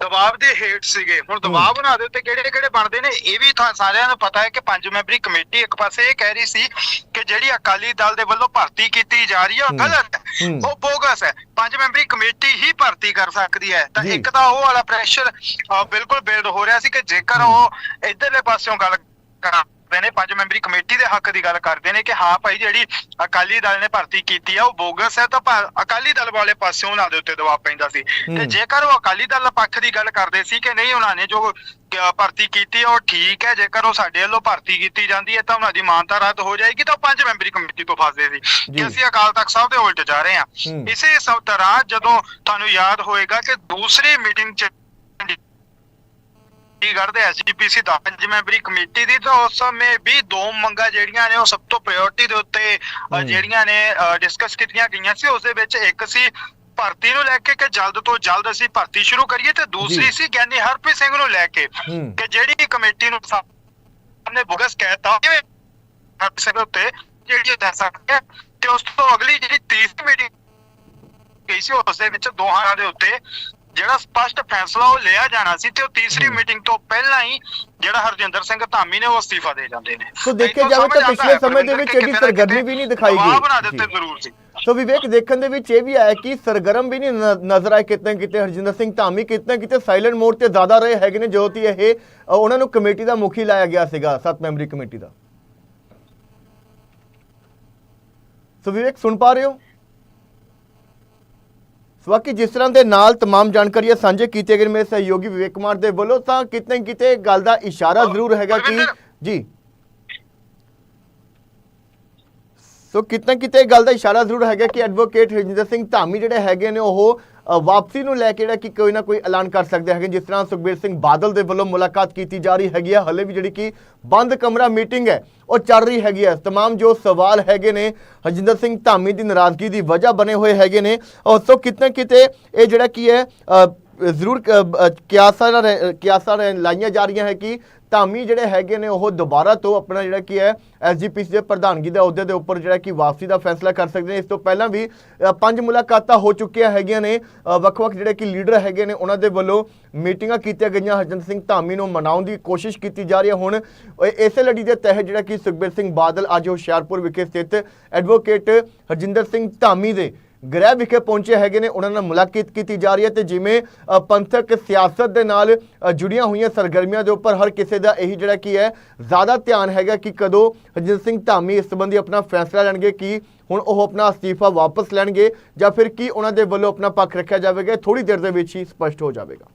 S2: ਦਬਾਅ ਦੇ ਹੇਠ ਸੀਗੇ ਹੁਣ ਦਬਾਅ ਬਣਾ ਦੇ ਉੱਤੇ ਕਿਹੜੇ ਕਿਹੜੇ ਬਣਦੇ ਨੇ ਇਹ ਵੀ ਤਾਂ ਸਾਰਿਆਂ ਨੂੰ ਪਤਾ ਹੈ ਕਿ ਪੰਜ ਮੈਂਬਰੀ ਕਮੇਟੀ ਇੱਕ ਪਾਸੇ ਇਹ ਕਹਿ ਰਹੀ ਸੀ ਕਿ ਜਿਹੜੀ ਅਕਾਲੀ ਦਲ ਦੇ ਵੱਲੋਂ ਭਰਤੀ ਕੀਤੀ ਜਾ ਰਹੀ ਹੈ ਉਹ। ਗਲਤ ਹੈ। ਉਹ ਬੋਗਸ ਹੈ ਪੰਜ ਮੈਂਬਰੀ ਕਮੇਟੀ ਹੀ ਭਰਤੀ ਕਰ ਸਕਦੀ ਹੈ ਤਾਂ। ਇੱਕ ਤਾਂ ਉਹ ਵਾਲਾ ਪ੍ਰੈਸ਼ਰ ਬਿਲਕੁਲ ਬਿਲਡ ਹੋ ਰਿਹਾ ਸੀ ਕਿ ਜੇਕਰ ਉਹ ਇਧਰਲੇ ਪਾਸਿਓਂ ਗੱਲ ਕਰਦੇ ਨੇ ਪੰਜ ਮੈਂਬਰੀ ਕਮੇਟੀ ਦੇ ਹੱਕ ਦੀ ਗੱਲ ਕਰਦੇ ਨੇ ਕਿ ਹਾਂ ਭਾਈ ਜਿਹੜੀ ਅਕਾਲੀ ਦਲ ਨੇ ਭਰਤੀ ਕੀਤੀ ਆ ਉਹ ਬੋਗਸ ਹੈ ਤਾਂ ਅਕਾਲੀ ਦਲ ਵਾਲੇ ਪਾਸਿਓਂ ਉਹਨਾਂ ਦੇ ਉੱਤੇ ਦਬਾਅ ਪੈਂਦਾ ਸੀ ਤੇ। ਜੇਕਰ ਉਹ ਅਕਾਲੀ ਦਲ ਪੱਖ ਦੀ ਗੱਲ ਕਰਦੇ ਸੀ ਕਿ ਨਹੀਂ ਉਹਨਾਂ ਨੇ ਜੋ ਭਰਤੀ ਕੀਤੀ ਉਹ ਠੀਕ ਹੈ ਜੇਕਰ ਉਹ ਸਾਡੇ ਵੱਲੋਂ ਭਰਤੀ ਕੀਤੀ ਜਾਂਦੀ ਹੈ ਤਾਂ ਉਹਨਾਂ ਦੀ ਮਾਨਤਾ ਰੱਦ ਹੋ ਜਾਏਗੀ ਤਾਂ ਪੰਜ ਮੈਂਬਰੀ ਕਮੇਟੀ ਤੋਂ ਫਸਦੇ ਸੀ। ਕਿ ਅਸੀਂ ਅਕਾਲ ਤਖਤ ਸਾਹਿਬ ਦੇ ਉਲਟ ਜਾ ਰਹੇ ਹੂੰ। ਇਸੇ ਸਭ ਤਰ੍ਹਾਂ ਜਦੋਂ ਤੁਹਾਨੂੰ ਯਾਦ ਹੋਏਗਾ ਕਿ ਦੂਸਰੀ ਮੀਟਿੰਗ ਚ ਚੰਡੀਗੜ੍ਹ ਦੇ ਐਸਜੀਪੀਸੀ ਦਾ ਪੰਜ ਮੈਂਬਰੀ ਕਮੇਟੀ ਦੀ ਤਾਂ ਉਸ ਸਮੇਂ ਵੀ ਦੋ ਮੰਗਾਂ ਜਿਹੜੀਆਂ ਨੇ ਉਹ ਸਭ ਤੋਂ ਪ੍ਰਾਇੋਰਟੀ ਦੇ ਉੱਤੇ। ਜਿਹੜੀਆਂ ਨੇ ਡਿਸਕਸ ਕੀਤੀਆਂ ਗਈਆਂ ਸੀ ਉਸ ਦੇ ਵਿੱਚ ਇੱਕ ਸੀ ਭਰਤੀ ਨੂੰ ਲੈ ਕੇ ਕਿ ਜਲਦ ਤੋਂ ਜਲਦ ਅਸੀਂ ਭਰਤੀ ਸ਼ੁਰੂ ਕਰੀਏ ਤੇ। ਦੂਸਰੀ ਸੀ ਗਿਆਨੀ ਹਰਪ੍ਰੀਤ ਸਿੰਘ ਨੂੰ ਲੈ ਕੇ। ਕਿ ਜਿਹੜੀ ਕਮੇਟੀ ਨੂੰ ਸਾਹਮਣੇ ਬੁਗਸ ਕਹਿਤਾ ਕਿਵੇਂ ਹਰਪ੍ਰੀਤ ਸਿੰਘ ਉੱਤੇ ਜਿਹੜੀ ਦੱਸ ਸਕਦੇ ਤੇ ਉਸ ਤੋਂ ਅਗਲੀ ਜਿਹੜੀ ਤੀਸਰੀ ਮੀਟਿੰਗ ਗਈ ਸੀ ਉਸ ਦੇ ਵਿੱਚ ਦੋਹਾਂ ਦੇ ਉੱਤੇ ਜਿਹੜਾ ਸਪਸ਼ਟ ਫੈਸਲਾ ਉਹ ਲਿਆ ਜਾਣਾ ਸੀ ਤੇ ਉਹ ਤੀਸਰੀ। ਮੀਟਿੰਗ ਤੋਂ ਪਹਿਲਾਂ ਹੀ ਜਿਹੜਾ ਹਰਜਿੰਦਰ ਸਿੰਘ ਧਾਮੀ ਨੇ ਉਹ ਅਸਤੀਫਾ ਦੇ ਜਾਂਦੇ ਨੇ
S1: ਸੋ ਦੇਖਿਆ ਜਾਵੇ ਤਾਂ ਪਿਛਲੇ ਸਮੇਂ ਦੇ ਵਿੱਚ
S2: ਕਿ ਨਾ
S1: ਸਰਗਰਮੀ ਵੀ ਨਹੀਂ ਦਿਖਾਈ
S2: ਦਬਾਅ
S1: ਗਈ।
S2: ਬਣਾ ਦਿੱਤੇ
S1: ਜੀ।
S2: ਜ਼ਰੂਰ ਸੀ
S1: ਸੋ ਵਿਵੇਕ ਦੇਖਣ ਦੇ ਵਿੱਚ ਇਹ ਵੀ ਆਇਆ ਕਿ ਸਰਗਰਮ ਵੀ ਨਹੀਂ ਨਜ਼ਰ ਆਏ ਕਿਤੇ ਕਿਤੇ ਹਰਜਿੰਦਰ ਸਿੰਘ ਧਾਮੀ ਕਿਤੇ ਕਿਤੇ ਸਾਇਲੈਂਟ ਮੋਡ ਤੇ ਜ਼ਿਆਦਾ ਰਹੇ ਹੈਗੇ ਨੇ ਜਦੋਂ ਤੀ ਇਹ ਉਹਨਾਂ ਨੂੰ ਕਮੇਟੀ ਦਾ ਮੁਖੀ ਲਾਇਆ ਗਿਆ ਸੀਗਾ ਸੱਤ ਮੈਂਬਰੀ ਕਮੇਟੀ ਦਾ ਸੋ ਵਿਵੇਕ ਸੁਣ ਪਾ ਰਹੇ ਹੋ ਵਾਕੀ ਜਿਸ ਤਰ੍ਹਾਂ ਦੇ ਨਾਲ ਤਮਾਮ ਜਾਣਕਾਰੀਆਂ ਸਾਂਝੇ ਕੀਤੀਆਂ ਗਈਆਂ ਮੇਰੇ ਸਹਿਯੋਗੀ ਵਿਵੇਕ ਕੁਮਾਰ ਦੇ ਵੱਲੋਂ ਤਾਂ ਕਿਤੇ ਕਿਤੇ ਗੱਲ ਦਾ ਇਸ਼ਾਰਾ ਜ਼ਰੂਰ ਹੈਗਾ ਕਿ ਜੀ। ਸੋ ਕਿਤੇ ਕਿਤੇ ਗੱਲ ਦਾ ਇਸ਼ਾਰਾ ਜ਼ਰੂਰ ਹੈਗਾ ਕਿ ਐਡਵੋਕੇਟ ਰਜਿੰਦਰ ਸਿੰਘ ਧਾਮੀ ਜਿਹੜੇ ਹੈਗੇ ਨੇ ਉਹ ਵਾਪਸੀ ਨੂੰ ਲੈ ਕੇ ਜਿਹੜਾ ਕਿ ਕੋਈ ਨਾ ਕੋਈ ਐਲਾਨ ਕਰ ਸਕਦੇ ਹੈਗੇ ਜਿਸ ਤਰ੍ਹਾਂ ਸੁਖਬੀਰ ਸਿੰਘ ਬਾਦਲ ਦੇ ਵੱਲੋਂ ਮੁਲਾਕਾਤ ਕੀਤੀ ਜਾ ਰਹੀ ਹੈਗੀ ਹੈ ਹਲੇ ਵੀ ਜਿਹੜੀ ਕਿ ਬੰਦ ਕਮਰਾ ਮੀਟਿੰਗ ਹੈ ਉਹ ਚੱਲ ਰਹੀ ਹੈਗੀ ਹੈ तमाम ਜੋ ਸਵਾਲ ਹੈਗੇ ਨੇ ਹਰਜਿੰਦਰ ਸਿੰਘ ਧਾਮੀ ਦੀ ਨਾਰਾਜ਼ਗੀ ਦੀ ਵਜ੍ਹਾ ਬਣੇ ਹੋਏ ਹੈਗੇ ਨੇ ਔਰ ਸੋ ਕਿਤੇ ਨਾ ਕਿਤੇ ਇਹ ਜਿਹੜਾ ਕੀ ਹੈ ਅ, ਜ਼ਰੂਰ ਕ- ਅ, ਕਿਆਸਾਂ ਨਾਲ ਰਹਿ- ਕਿਆਸਾਂ ਰਹਿ- ਲਾਈਆਂ ਜਾ ਰਹੀਆਂ ਹੈ ਕਿ ਧਾਮੀ ਜਿਹੜੇ ਹੈਗੇ ਨੇ, ਉਹ ਦੁਬਾਰਾ ਤੋਂ ਆਪਣਾ ਜਿਹੜਾ ਕੀ ਹੈ ਐਸਜੀਪੀਸੀ ਦੇ ਪ੍ਰਧਾਨਗੀ ਦੇ ਅਹੁਦੇ ਦੇ ਉੱਪਰ ਜਿਹੜਾ ਕਿ ਵਾਪਸੀ ਦਾ ਫੈਸਲਾ ਕਰ ਸਕਦੇ ਨੇ। ਇਸ ਤੋਂ ਪਹਿਲਾਂ ਵੀ ਪੰਜ ਮੁਲਾਕਾਤਾਂ ਹੋ ਚੁੱਕੀਆਂ ਹੈਗੀਆਂ ਨੇ। ਵੱਖ-ਵੱਖ ਜਿਹੜੇ ਕਿ ਲੀਡਰ ਹੈਗੇ ਨੇ, ਉਹਨਾਂ ਦੇ ਵੱਲੋਂ ਮੀਟਿੰਗਾਂ ਕੀਤੀਆਂ ਗਈਆਂ। ਹਰਜਿੰਦਰ ਸਿੰਘ ਧਾਮੀ ਨੂੰ ਮਨਾਉਣ ਦੀ ਕੋਸ਼ਿਸ਼ ਕੀਤੀ ਜਾ ਰਹੀ ਹੈ। ਹੁਣ ਇਸੇ ਲੜੀ ਦੇ ਤਹਿਤ ਜਿਹੜਾ ਕਿ ਸੁਖਬੀਰ ਸਿੰਘ ਬਾਦਲ ਅੱਜ ਹੁਸ਼ਿਆਰਪੁਰ ਵਿਖੇ ਸਥਿਤ ਐਡਵੋਕੇਟ ਹਰਜਿੰਦਰ ਸਿੰਘ ਧਾਮੀ ਦੇ ਗ੍ਰਹਿ ਵਿਖੇ ਪਹੁੰਚੇ ਹੈਗੇ ਨੇ, ਉਹਨਾਂ ਨਾਲ ਮੁਲਾਕਾਤ ਕੀਤੀ ਜਾ ਰਹੀ ਹੈ ਤੇ ਜਿਵੇਂ ਪੰਥਕ ਸਿਆਸਤ ਦੇ ਨਾਲ ਜੁੜੀਆਂ ਹੋਈਆਂ ਸਰਗਰਮੀਆਂ ਦੇ ਉੱਪਰ ਹਰ ਕਿਸੇ ਦਾ ਇਹੀ ਜਿਹੜਾ ਕੀ ਹੈ, ਜ਼ਿਆਦਾ ਧਿਆਨ ਹੈਗਾ ਕਿ ਕਦੋਂ ਹਰਜਿੰਦਰ ਸਿੰਘ ਧਾਮੀ ਇਸ ਸੰਬੰਧੀ ਆਪਣਾ ਫੈਸਲਾ ਲੈਣਗੇ, ਕਿ ਹੁਣ ਉਹ ਆਪਣਾ ਅਸਤੀਫਾ ਵਾਪਸ ਲੈਣਗੇ ਜਾਂ ਫਿਰ ਕੀ ਉਹਨਾਂ ਦੇ ਵੱਲੋਂ ਆਪਣਾ ਪੱਖ ਰੱਖਿਆ ਜਾਵੇਗਾ ਥੋੜੀ ਦੇਰ ਦੇ ਵਿੱਚ ਹੀ ਸਪਸ਼ਟ ਹੋ ਜਾਵੇਗਾ।